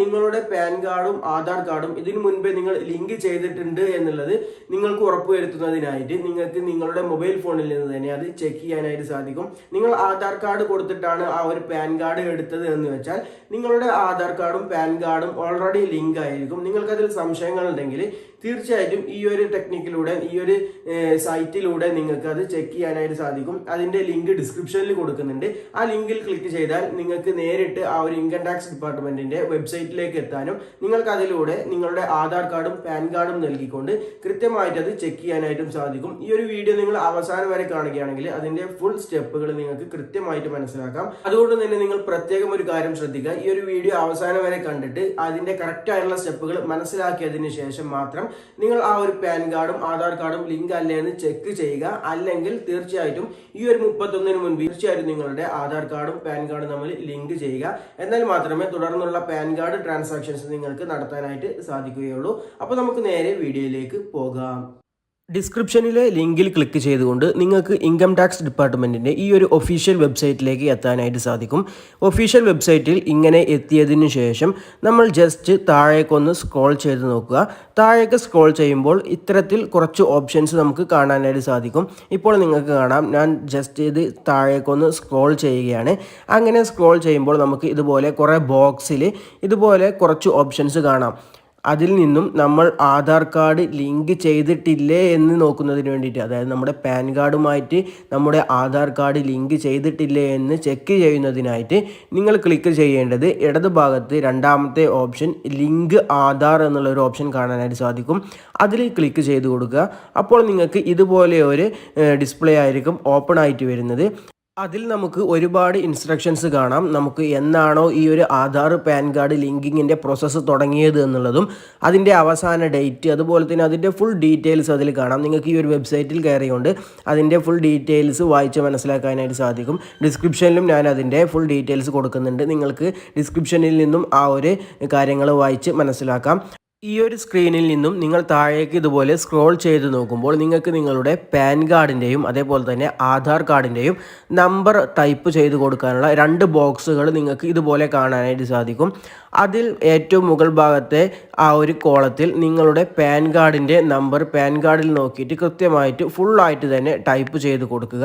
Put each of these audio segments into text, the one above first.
നിങ്ങളുടെ പാൻ കാർഡും ആധാർ കാർഡും ഇതിനു മുൻപേ നിങ്ങൾ ലിങ്ക് ചെയ്തിട്ടുണ്ട് എന്നുള്ളത് നിങ്ങൾക്ക് ഉറപ്പുവരുത്തുന്നതിനായിട്ട് നിങ്ങൾക്ക് നിങ്ങളുടെ മൊബൈൽ ഫോണിൽ നിന്ന് തന്നെ അത് ചെക്ക് ചെയ്യാനായിട്ട് സാധിക്കും. നിങ്ങൾ ആധാർ കാർഡ് കൊടുത്തിട്ടാണ് ആ ഒരു പാൻ കാർഡ് എടുത്തത് എന്ന് വെച്ചാൽ നിങ്ങളുടെ ആധാർ കാർഡും പാൻ കാർഡും ഓൾറെഡി ലിങ്ക് ആയിരിക്കും. നിങ്ങൾക്ക് അതിൽ സംശയങ്ങൾ ഉണ്ടെങ്കിൽ തീർച്ചയായിട്ടും ഈ ഒരു ടെക്നിക്കിലൂടെ ഈ ഒരു സൈറ്റിലൂടെ നിങ്ങൾക്ക് അത് ചെക്ക് ചെയ്യാനായിട്ട് സാധിക്കും. അതിന്റെ ലിങ്ക് ഡിസ്ക്രിപ്ഷനിൽ കൊടുക്കുന്നുണ്ട്. ആ ലിങ്കിൽ ക്ലിക്ക് ചെയ്താൽ നിങ്ങൾക്ക് നേരിട്ട് ആ ഒരു ഇൻകം ടാക്സ് ഡിപ്പാർട്ട്മെന്റിന്റെ വെബ്സൈറ്റിലേക്ക് എത്താനും നിങ്ങൾക്ക് അതിലൂടെ നിങ്ങളുടെ ആധാർ കാർഡും പാൻ കാർഡും നൽകിക്കൊണ്ട് കൃത്യമായിട്ട് അത് ചെക്ക് ചെയ്യാനായിട്ടും സാധിക്കും. ഈ ഒരു വീഡിയോ നിങ്ങൾ അവസാനം വരെ കാണുകയാണെങ്കിൽ അതിന്റെ ഫുൾ സ്റ്റെപ്പുകൾ നിങ്ങൾക്ക് കൃത്യമായിട്ട് മനസ്സിലാക്കാം. അതുകൊണ്ട് തന്നെ നിങ്ങൾ പ്രത്യേകം ഒരു കാര്യം ശ്രദ്ധിക്കുക. ഈ ഒരു വീഡിയോ അവസാനം വരെ കണ്ടിട്ട് അതിന്റെ കറക്റ്റ് ആയിട്ടുള്ള സ്റ്റെപ്പുകൾ മനസ്സിലാക്കിയതിന് ശേഷം മാത്രം നിങ്ങൾ ആ ഒരു പാൻ കാർഡും ആധാർ കാർഡും ലിങ്ക് അല്ലേ എന്ന് ചെക്ക് ചെയ്യുക. അല്ലെങ്കിൽ തീർച്ചയായിട്ടും ഈ ഒരു മുപ്പത്തൊന്നിന് മുൻപ് തീർച്ചയായിട്ടും നിങ്ങളുടെ ആധാർ കാർഡും പാൻ കാർഡും തമ്മിൽ ലിങ്ക് ചെയ്യുക. എന്നാൽ മാത്രമേ തുടർന്നുള്ള പാൻ കാർഡ് ട്രാൻസാക്ഷൻസ് നിങ്ങൾക്ക് നടത്താനായിട്ട് സാധിക്കുകയുള്ളൂ. അപ്പോൾ നമുക്ക് നേരെ വീഡിയോയിലേക്ക് പോകാം. ഡിസ്ക്രിപ്ഷനിലെ ലിങ്കിൽ ക്ലിക്ക് ചെയ്തുകൊണ്ട് നിങ്ങൾക്ക് ഇൻകം ടാക്സ് ഡിപ്പാർട്ട്മെന്റിന്റെ ഈ ഒരു ഒഫീഷ്യൽ വെബ്സൈറ്റിലേക്ക് എത്താനായിട്ട് സാധിക്കും. ഒഫീഷ്യൽ വെബ്സൈറ്റിൽ ഇങ്ങനെ എത്തിയതിന് ശേഷം നമ്മൾ ജസ്റ്റ് താഴേക്കൊന്ന് സ്ക്രോൾ ചെയ്ത് നോക്കുക. താഴേക്ക് സ്ക്രോൾ ചെയ്യുമ്പോൾ ഇത്തരത്തിൽ കുറച്ച് ഓപ്ഷൻസ് നമുക്ക് കാണാനായിട്ട് സാധിക്കും. ഇപ്പോൾ നിങ്ങൾക്ക് കാണാം ഞാൻ ജസ്റ്റ് ഇത് താഴേക്കൊന്ന് സ്ക്രോൾ ചെയ്യുകയാണ്. അങ്ങനെ സ്ക്രോൾ ചെയ്യുമ്പോൾ നമുക്ക് ഇതുപോലെ കുറേ ബോക്സിൽ ഇതുപോലെ കുറച്ച് ഓപ്ഷൻസ് കാണാം. അതിൽ നിന്നും നമ്മൾ ആധാർ കാർഡ് ലിങ്ക് ചെയ്തിട്ടില്ലേ എന്ന് നോക്കുന്നതിന് വേണ്ടിയിട്ട് അതായത് നമ്മുടെ പാൻ കാർഡുമായിട്ട് നമ്മുടെ ആധാർ കാർഡ് ലിങ്ക് ചെയ്തിട്ടില്ലേ എന്ന് ചെക്ക് ചെയ്യുന്നതിനായിട്ട് നിങ്ങൾ ക്ലിക്ക് ചെയ്യേണ്ടത് ഇടത് ഭാഗത്ത് രണ്ടാമത്തെ ഓപ്ഷൻ ലിങ്ക് ആധാർ എന്നുള്ളൊരു ഓപ്ഷൻ കാണാനായിട്ട് സാധിക്കും. അതിൽ ക്ലിക്ക് ചെയ്ത് കൊടുക്കുക. അപ്പോൾ നിങ്ങൾക്ക് ഇതുപോലെ ഒരു ഡിസ്പ്ലേ ആയിരിക്കും ഓപ്പൺ ആയിട്ട് വരുന്നത്. അതിൽ നമുക്ക് ഒരുപാട് ഇൻസ്ട്രക്ഷൻസ് കാണാം. നമുക്ക് എന്നാണോ ഈ ഒരു ആധാർ പാൻ കാർഡ് ലിങ്കിങ്ങിന്റെ പ്രോസസ്സ് തുടങ്ങിയത് എന്നുള്ളതും അതിന്റെ അവസാന ഡേറ്റ് അതുപോലെ തന്നെ അതിന്റെ ഫുൾ ഡീറ്റെയിൽസ് അതിൽ കാണാം. നിങ്ങൾക്ക് ഈ ഒരു വെബ്സൈറ്റിൽ കയറിയുകൊണ്ട് അതിന്റെ ഫുൾ ഡീറ്റെയിൽസ് വായിച്ച് മനസ്സിലാക്കാനായിട്ട് സാധിക്കും. ഡിസ്ക്രിപ്ഷനിലും ഞാൻ അതിന്റെ ഫുൾ ഡീറ്റെയിൽസ് കൊടുക്കുന്നുണ്ട്. നിങ്ങൾക്ക് ഡിസ്ക്രിപ്ഷനിൽ നിന്നും ആ ഒരു കാര്യങ്ങൾ വായിച്ച് മനസ്സിലാക്കാം. ഈ ഒരു സ്ക്രീനിൽ നിന്നും നിങ്ങൾ താഴേക്ക് ഇതുപോലെ സ്ക്രോൾ ചെയ്ത് നോക്കുമ്പോൾ നിങ്ങൾക്ക് നിങ്ങളുടെ പാൻ കാർഡിന്റെയും അതേപോലെ തന്നെ ആധാർ കാർഡിന്റെയും നമ്പർ ടൈപ്പ് ചെയ്ത് കൊടുക്കാനുള്ള രണ്ട് ബോക്സുകൾ നിങ്ങൾക്ക് ഇതുപോലെ കാണാനായിട്ട് സാധിക്കും. അതിൽ ഏറ്റവും മുകൾ ഭാഗത്തെ ആ ഒരു കോളത്തിൽ നിങ്ങളുടെ പാൻ കാർഡിന്റെ നമ്പർ പാൻ കാർഡിൽ നോക്കിയിട്ട് കൃത്യമായിട്ട് ഫുള്ളായിട്ട് തന്നെ ടൈപ്പ് ചെയ്ത് കൊടുക്കുക.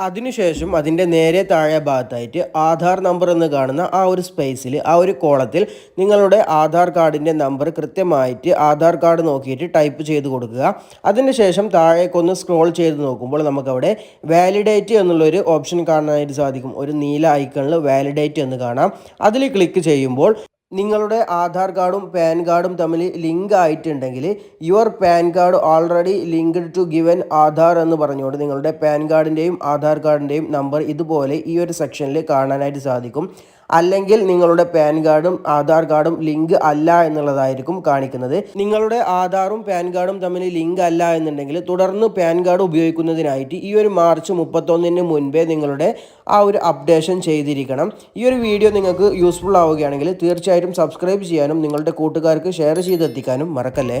അതിനുശേഷം അതിന്റെ നേരെ താഴെ ഭാഗത്തായിട്ട് ആധാർ നമ്പർ എന്ന് കാണുന്ന ആ ഒരു സ്പേസിൽ ആ ഒരു കോളത്തിൽ നിങ്ങളുടെ ആധാർ കാർഡിന്റെ നമ്പർ കൃത്യമായിട്ട് ആധാർ കാർഡ് നോക്കിയിട്ട് ടൈപ്പ് ചെയ്ത് കൊടുക്കുക. അതിനുശേഷം താഴേക്കൊന്ന് സ്ക്രോൾ ചെയ്ത് നോക്കുമ്പോൾ നമുക്കവിടെ വാലിഡേറ്റ് എന്നുള്ളൊരു ഓപ്ഷൻ കാണാനായിട്ട് സാധിക്കും. ഒരു നീല ഐക്കണിൽ വാലിഡേറ്റ് എന്ന് കാണാം. അതിൽ ക്ലിക്ക് ചെയ്യുമ്പോൾ നിങ്ങളുടെ ആധാർ കാർഡും പാൻ കാർഡും തമ്മിൽ ലിങ്ക് ആയിട്ടുണ്ടെങ്കിൽ your PAN card already linked to given Aadhaar എന്ന് പറഞ്ഞുകൊണ്ട് നിങ്ങളുടെ പാൻ കാർഡിന്റെയും ആധാർ കാർഡിന്റെയും നമ്പർ ഇതുപോലെ ഈ ഒരു സെക്ഷനിൽ കാണാനായിട്ട് സാധിക്കും. അല്ലെങ്കിൽ നിങ്ങളുടെ പാൻ കാർഡും ആധാർ കാർഡും ലിങ്ക് അല്ല എന്നുള്ളതായിരിക്കും കാണിക്കുന്നത്. നിങ്ങളുടെ ആധാറും പാൻ കാർഡും തമ്മിൽ ലിങ്ക് അല്ല എന്നുണ്ടെങ്കിൽ തുടർന്ന് പാൻ കാർഡ് ഉപയോഗിക്കുന്നതിനായിട്ട് ഈ ഒരു മാർച്ച് മുപ്പത്തൊന്നിന് മുൻപേ നിങ്ങളുടെ ആ ഒരു അപ്ഡേഷൻ ചെയ്തിരിക്കണം. ഈ ഒരു വീഡിയോ നിങ്ങൾക്ക് യൂസ്ഫുൾ ആവുകയാണെങ്കിൽ തീർച്ചയായിട്ടും സബ്സ്ക്രൈബ് ചെയ്യാനും നിങ്ങളുടെ കൂട്ടുകാർക്ക് ഷെയർ ചെയ്തെത്തിക്കാനും മറക്കല്ലേ?